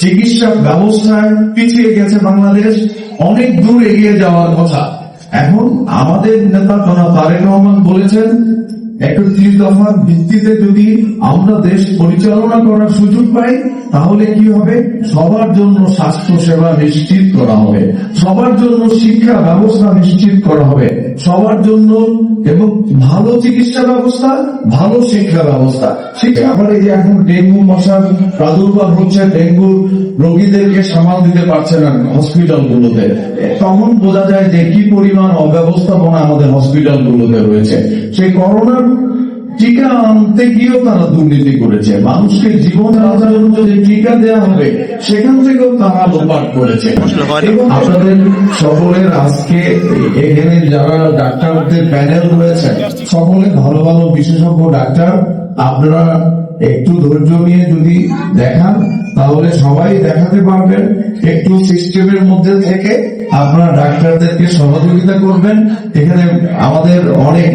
চিকিৎসা ব্যবস্থায় পিছিয়ে গেছে বাংলাদেশ, অনেক দূর এগিয়ে যাওয়ার কথা। এখন আমাদের নেতা জনাব তারেক রহমান বলেছেন একত্রিশ দফার ভিত্তিতে যদি আমরা দেশ পরিচালনা করার সুযোগ পাই, তাহলে কি হবে? সবার জন্য স্বাস্থ্য সেবা নিশ্চিত করা হবে। সবার জন্য শিক্ষা ব্যবস্থা নিশ্চিত করা হবে। সবার জন্য এবং ভালো চিকিৎসা ব্যবস্থা, ভালো শিক্ষা ব্যবস্থা। শিক্ষা আবার এই যে এখন ডেঙ্গু মশার প্রাদুর্ভাব হচ্ছে, ডেঙ্গু রোগীদেরকে সামাল দিতে পারছে না হসপিটালগুলোতে। তখন বোঝা যায় যে কি পরিমাণ অব্যবস্থাপনা আমাদের হসপিটালগুলোতে রয়েছে। সেই করোনার টিকা আনতে গিয়েও তারা দুর্নীতি করেছে। মানুষকে জীবন আচরণ জন্য যে টিকা দেওয়া হবে সেখান থেকেও তারা লোপাট করেছে। এবং আপনাদের সকলের আজকে এখানে যারা ডাক্তারদের প্যানেল রয়েছে সকলে ভালো ভালো বিশেষজ্ঞ ডাক্তার আপনারা একটু ধৈর্য নিয়ে যদি দেখান, তাহলে সবাই দেখাতে পারবেন। একটু সিস্টেমের মধ্যে থেকে আপনারা ডাক্তারদেরকে সহযোগিতা করবেন। এখানে আমাদের অনেক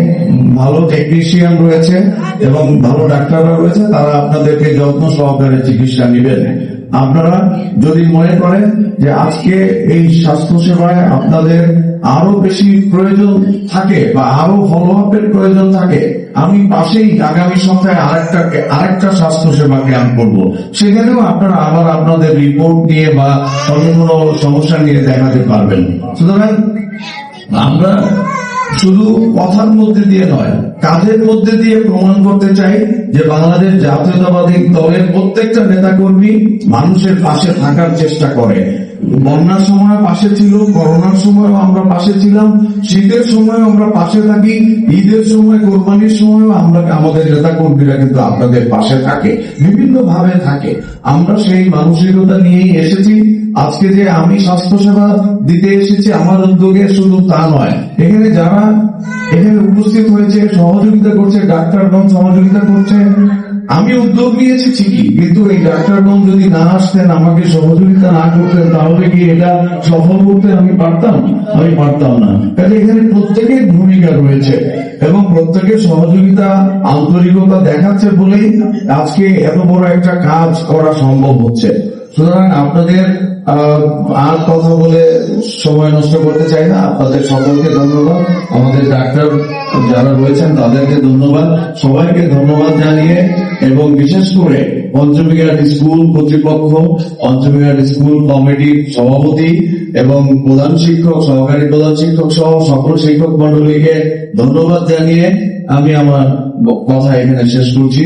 ভালো টেকনিশিয়ান রয়েছে এবং ভালো ডাক্তাররা রয়েছে। তারা আপনাদেরকে যত্ন সহকারে চিকিৎসা নেবেন। আপনারা যদি মনে করেন যে আজকে এই স্বাস্থ্য সেবায় আপনাদের আরও বেশি প্রয়োজন থাকে বা আরও ফলো আপের প্রয়োজন থাকে, আমি পাশেই আগামী সপ্তাহে আরেকটা আরেকটা স্বাস্থ্য সেবা ক্যাম্প করব। সেখানেও আপনারা আবার আপনাদের রিপোর্ট নিয়ে বা অন্য সমস্যা নিয়ে দেখাতে পারবেন। সুতরাং আমরা শুধু কথার মধ্যে দিয়ে নয় কাজের মধ্যে দিয়ে প্রমাণ করতে চাই যে বাংলাদেশ জাতীয়তাবাদী দলের প্রত্যেকটা নেতাকর্মী মানুষের পাশে থাকার চেষ্টা করে। বন্যার সময় পাশে ছিল, করোনার সময়ও আমরা পাশে ছিলাম, শীতের সময় আমরা পাশে থাকি, ঈদের সময়, কোরবানির সময়ও আমরা আমাদের নেতা কর্মীরা কিন্তু আপনাদের পাশে থাকে বিভিন্ন ভাবে থাকে। আমরা সেই মানসিকতা নিয়েই এসেছি। আজকে যে আমি স্বাস্থ্যসেবা দিতে এসেছি আমার উদ্যোগে শুধু তা নয়, এখানে যারা এখানে উপস্থিত হয়েছে, সহযোগিতা করছে, ডাক্তারগণ সহযোগিতা করছে আমি উদ্যোগ নিয়েছি ঠিকই, কিন্তু এই ডাক্তারগণ যদি না আসতেন, আমাকে সহযোগিতা না করতেন, তাহলে কি এটা সফল করতে আমি পারতাম? আমি পারতাম না। কাজে এখানে প্রত্যেকের ভূমিকা রয়েছে এবং প্রত্যেকের সহযোগিতা আন্তরিকতা দেখাচ্ছে বলেই আজকে এত বড় একটা কাজ করা সম্ভব হচ্ছে। সুতরাং আপনাদের আর কথা বলে সময় নষ্ট করতে চাই না। আপনাদের সকলকে ধন্যবাদ। আমাদের ডাক্তার যারা রয়েছেন, তাদেরকে ধন্যবাদ। সবাইকে ধন্যবাদ জানিয়ে এবং বিশেষ করে পঞ্চবিহাট স্কুল কর্তৃপক্ষ পঞ্চবিহাট স্কুল কমিটির সভাপতি এবং প্রধান শিক্ষক, সহকারী প্রধান শিক্ষক সহ সকল শিক্ষক মন্ডলীকে ধন্যবাদ জানিয়ে আমি আমার কথা এখানে শেষ করছি।